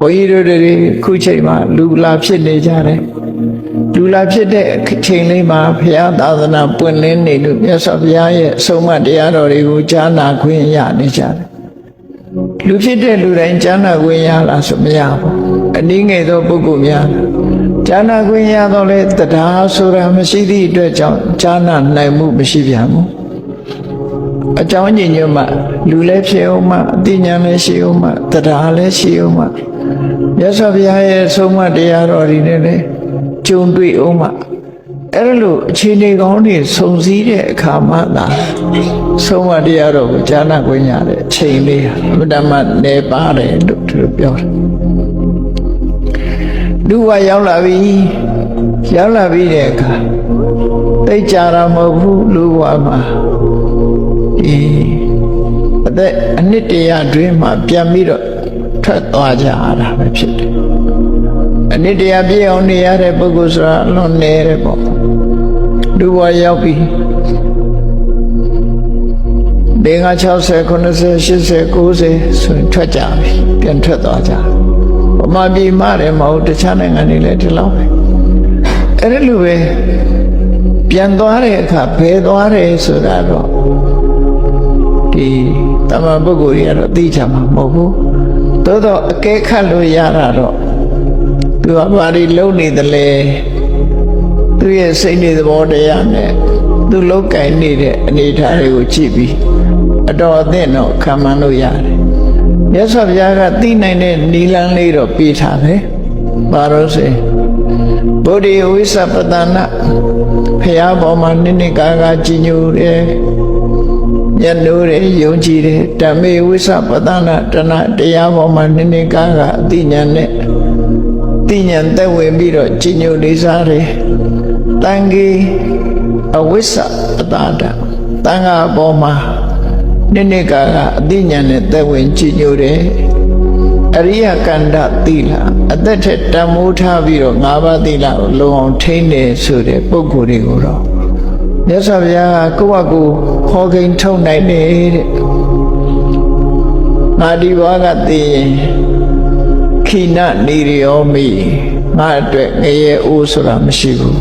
ဘုန်းကြီးတို့တွေခုချိန်မှာလူလာဖြစ်နေကြတယ်လူလာဖြစ်တဲ့အချိန်လေးမှာဘုရားသာသနာပွင့်လင်းနေလို့မြတ်စွာဘုရားရဲ့အဆုံးအမတရားတော်တွေကိုကြားနာခွင့်ရနေကြတယ်လူဖြစ်တဲ့လူတိုင်းကြားနာခွင့်ရလားဆိုမရဘူးအနည်းငယ်သောပုဂ္ဂိုလ်များကြားနာခွင့်ရတော့လေတရားဆိုတာမရှိသည့်အတွက်ကြောင့်ကြားနာနိုင်မှုမရှိပြန်ဘူးအကြောင်းညင်ညွတ်မှလူလည်းဖြစ်အောင်မှအသိဉာဏ်လည်းရှိအောင်မှတရားလည်းရှိအောင်မှ မြတ်စွာဘုရားရဲ့ဆုံးမတရားတော်တွေနဲ့လည်းကြုံတွေ့အောင်မှအဲ့လိုအခြေအနေကောင်းတွေစုံစည်းတဲ့အခါမှသာဆုံးမတရားတော်ကိုကြားနာခွင့်ရတဲ့အချိန်လေးဟာအမှန်တမ်းနေပါတယ်လို့သူတို့ပြောတယ်လူဝရောက်လာပြီရောက်လာပြီတဲ့အခါသိကြတာမဟုတ်ဘူးလူဘဝမှာဒီအသက်အနှစ်တရာတွင်းမှာပြန်ပြီးတော့ ထွက်သွားကြရတာပဲဖြစ်တယ်အနှစ်တရာပြည့်အောင်နေရတဲ့ပုဂ္ဂိုလ်ဆိုတာအလွန်နေတယ်ပေါ့လူဘဝရောက်ပြီဒေငါ60 90 80 90ဆိုရင်ထွက်ကြပြီပြန်ထွက်သွားကြဗမာပြည်မှာတယ်မဟုတ်တခြားနိုင်ငံတွေလည်းဒီလောက်ပဲအဲ့ဒါလိုပဲပြန်သွားတဲ့အခါဘယ်သွားတယ်ဆိုတာတော့ဒီတမန်ပုဂ္ဂိုလ်ကြီးကတော့သိချမှာမဟုတ်ဘူး သို့တော့အကဲခတ်လို့ရတာတော့သူကဘာတွေလုံနေသလဲသူရဲ့စိတ်နေသဘောတရားနဲ့သူလောက်ကင်နေတဲ့အနေအထားတွေကိုကြည့်ပြီးအတော်အသင့်တော့ခံမှန်းလို့ရတယ်မြတ်စွာဘုရားကသိနိုင်တဲ့နီလန်းလေးတော့ပေးထားတယ်ဘာလို့ဆိုဗုဒ္ဓဝိသပတနာဖះပေါ်မှာနိနိကာကကြီးညိုတယ် ညနိုးတယ်ယုံကြည်တယ်ဓမ္မေဝိသပတနာတဏတရားပေါ်မှာနိနိကာကအသိဉာဏ်နဲ့သိဉာဏ်သက်ဝင်ပြီးတော့ကြီးညိုလေးစားတယ်တန်ကြီးအဝိသပတတာတန်ခါပေါ်မှာနိနိကာကအသိဉာဏ်နဲ့သက်ဝင်ကြီးညိုတယ်အရိယကန္တသီလအသက်ထက်တန်မိုးထားပြီးတော့၅ပါးသီလကိုလုံအောင်ထိန်းတယ်ဆိုတဲ့ပုဂ္ဂိုလ်တွေကိုတော့ မြတ်စွာဘုရားကကိုယ့်အကူခေါ်ကိန်းထုတ်နိုင်တယ်တဲ့ငါဒီဘဝကသိရင်ခိနနေရောမိငါအတွက်ငရေအိုးဆိုတာမရှိဘူး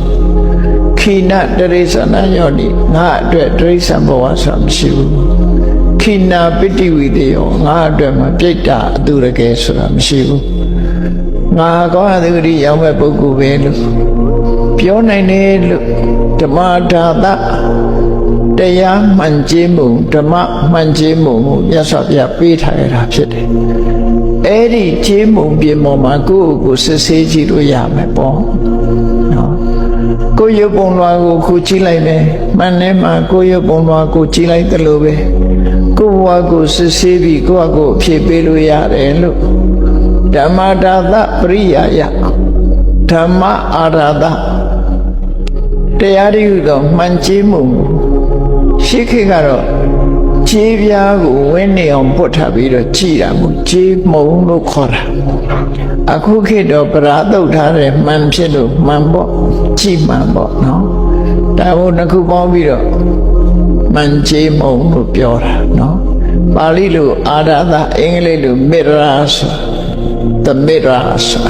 ခိနတရိစ္ဆာနယောနိငါအတွက်တရိစ္ဆာန်ဘဝဆိုတာမရှိဘူးခိနာပိတိဝိတေယောငါအတွက်မှာပြိတ္တာအတုရကယ်ဆိုတာမရှိဘူးငါကောင်းတဲ့ဂရိရောက်မဲ့ပုဂ္ဂိုလ်ပဲလို့ ပြောနိုင်တယ်လို့ဓမ္မဒါသတရားမှန်ခြင်းမှုဓမ္မမှန်ခြင်းမှုကိုမြတ်စွာဘုရားပေးထားရတာဖြစ်တယ်အဲ့ဒီခြင်းမှုပြင်ပေါ်မှာကိုယ့်ကိုယ်စစ်ဆေးကြည့်လို့ရမယ်ပေါ့နော်ကိုယ်ရုပ်ပုံလွှာကိုခုကြည့်လိုက်မယ်မှန်တယ်မှာကိုယ်ရုပ်ပုံလွှာကိုကြည့်လိုက်တယ်လို့ပဲကိုယ်ဘဝကိုစစ်ဆေးပြီးကိုယ့်အကိုဖြေပေးလို့ရတယ်လို့ဓမ္မဒါသပရိယာယဓမ္မအာရာသ တရားရည်ဟူသောမှန်ကြီးမှုရှိခေတ်ကတော့ခြေပြားကိုဝင်းနေအောင်ပုတ်ထားပြီးတော့ကြည်တာကိုခြေမုံလို့ခေါ်တာအခုခေတ်တော့ပရာတုတ်ထားတဲ့မှန်ဖြစ်လို့မှန်ပေါ့ကြည်မှန်ပေါ့နော်ဒါဘုနှစ်ခုပေါင်းပြီးတော့မှန်ခြေမုံလို့ပြောတာနော်ပါဠိလိုအာရသအင်္ဂလိပ်လိုမေရာဆိုတမေရာဆို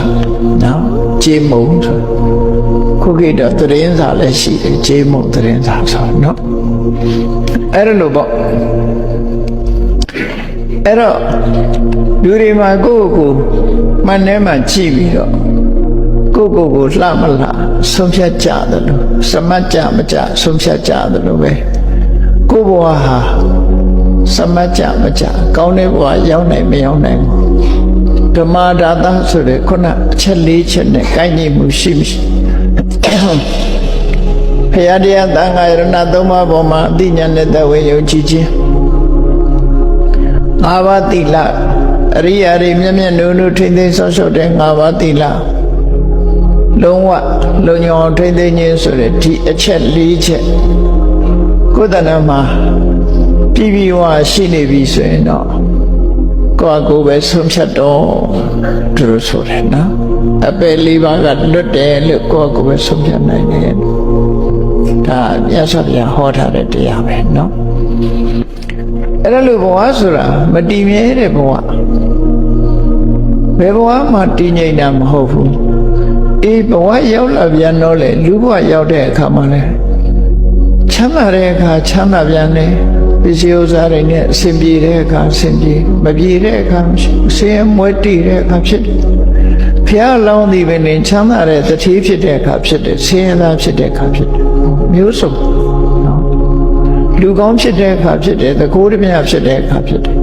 နော်ခြေမုံဆို ခုခေတ်တော့သတင်းစာလည်းရှိတယ်ခြေမုံသတင်းစာဆိုနော်အဲ့လိုပေါ့အဲ့တော့လူတွေမှာကိုယ့်ကိုယ်မှန်ထဲမှာကြည့်ပြီးတော့ကိုယ့်ကိုယ်ကိုလှမလှဆုံးဖြတ်ကြတယ်လို့စမတ်ကြမကြဆုံးဖြတ်ကြတယ်လို့ပဲကိုယ့်ဘဝဟာစမတ်ကြမကြကောင်းတဲ့ဘဝရောက်နိုင်မရောက်နိုင်ဘူးဓမ္မဒါသဆိုတဲ့ခုနအချက်၄ချက်နဲ့ကိုင်းညီမှုရှိမရှိ ဖရာတရားသံဃာယရဏသုံးပါးပေါ်မှာအသိဉာဏ်နဲ့သက်ဝင်ယုံကြည်ခြင်းငါးပါးသီလအရိယာတွေမျက်မျက်နှုံနှုံထိမ့်သိမ်းဆောက်ရှောက်တဲ့ငါးပါးသီလလုံးဝလုံညောင်ထိမ့်သိမ်းခြင်းဆိုတဲ့ဒီအချက်၄ချက်ကိုယ်တဏ္ဍမှာပြည်ပြီးဝရှိနေပြီဆိုရင်တော့ ကိုယ့်အကိုပဲဆုံးဖြတ်တော့သူတို့ဆိုတယ်နော်အပယ်လေးပါးကလွတ်တယ်လို့ကိုယ့်အကိုပဲဆုံးဖြတ်နိုင်တယ်ဒါမြတ်စွာဘုရားဟောထားတဲ့တရားပဲနော်အဲ့ဒါလို့ဘဝဆိုတာမတည်မြဲတဲ့ဘဝဘယ်ဘဝမှတည်ငြိမ်တာမဟုတ်ဘူးအေးဘဝရောက်လာပြန်တော့လေလူဘဝရောက်တဲ့အခါမှလည်းချမ်းသာတဲ့အခါချမ်းသာပြန်တယ် ပစ္စည်းဥစ္စာတွေနဲ့အဆင်ပြေတဲ့အခါအဆင်ပြေမပြေတဲ့အခါမရှိဘူးဆင်းရဲမွဲတည်တဲ့အခါဖြစ်တယ်ဖျားလောင်းသည်ပဲနေချမ်းသာတဲ့တတိဖြစ်တဲ့အခါဖြစ်တယ်ဆင်းရဲသားဖြစ်တဲ့အခါဖြစ်တယ်မျိုးစုံနော်လူကောင်းဖြစ်တဲ့အခါဖြစ်တယ်တကိုးတမြဖြစ်တဲ့အခါဖြစ်တယ်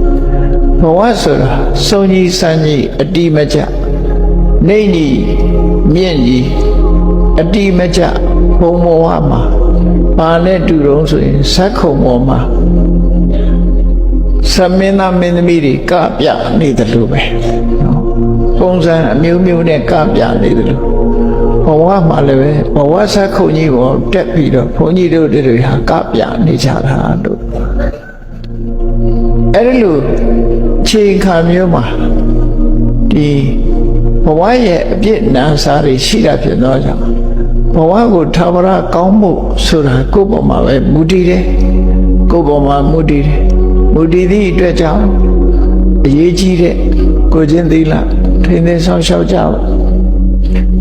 ဘဝဆိုတာစုံကြီးစံကြီးအတိမကျနေကြီးမြင့်ကြီးအတိမကျဘုံဘဝမှာပါနဲ့တူတော့ဆိုရင်ဇက်ခုံပေါ်မှာ သမင်းသားမင်းသမီးတွေကပြနေတယ်လို့ပဲနော်ပုံစံအမျိုးမျိုးနဲ့ကပြနေတယ်လို့ဘဝမှာလည်းပဲဘဝဇက်ခုံကြီးပေါ်တက်ပြီးတော့ဘုန်းကြီးတို့တွေဟာကပြနေကြတာတို့အဲ့ဒီလိုချိန်ခါမျိုးမှာဒီဘဝရဲ့အပြစ်နာစာတွေရှိတာဖြစ်တော့ကြောင့်ဘဝကိုထာဝရကောင်းမှုဆိုတာကိုယ့်ပေါ်မှာပဲမူတည်တယ်ကိုယ့်ပေါ်မှာမူတည်တယ် မူတည်သည့်အတွက်ကြောင့်အရေးကြီးတဲ့ကိုချင်းသီလထိန်းသိမ်းဆောင်ရှောက်ကြပါ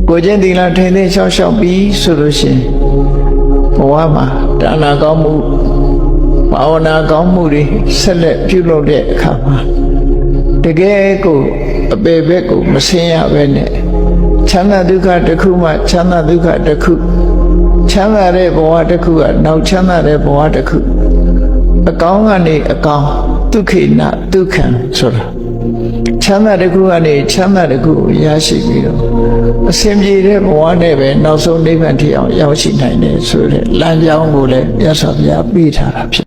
ကိုချင်းသီလထိန်းသိမ်းဆောင်ရှောက်ပြီးဆိုလို့ရှိရင်ဘဝမှာဒါနာကောင်းမှုဘာဝနာကောင်းမှုတွေဆက်လက်ပြုလုပ်တဲ့အခါမှာတကယ်ကိုအပေဘက်ကိုမဆင်းရပဲနဲ့ချမ်းသာဒုက္ခတစ်ခုမှချမ်းသာဒုက္ခတစ်ခုချမ်းသာတဲ့ဘဝတစ်ခုကနောက်ချမ်းသာတဲ့ဘဝတစ်ခု အကောင်းကနေအကောင်းဒုက္ခိနဒုက္ခံဆိုတာချမ်းသာတစ်ခုကနေချမ်းသာတစ်ခုကိုရရှိပြီးတော့အစဉ်ပြေတဲ့ဘဝနဲ့ပဲနောက်ဆုံးနိဗ္ဗာန်ထိအောင်ရောက်ရှိနိုင်တယ်ဆိုတဲ့လမ်းကြောင်းကိုလည်းမြတ်စွာဘုရားပေးထားတာဖြစ်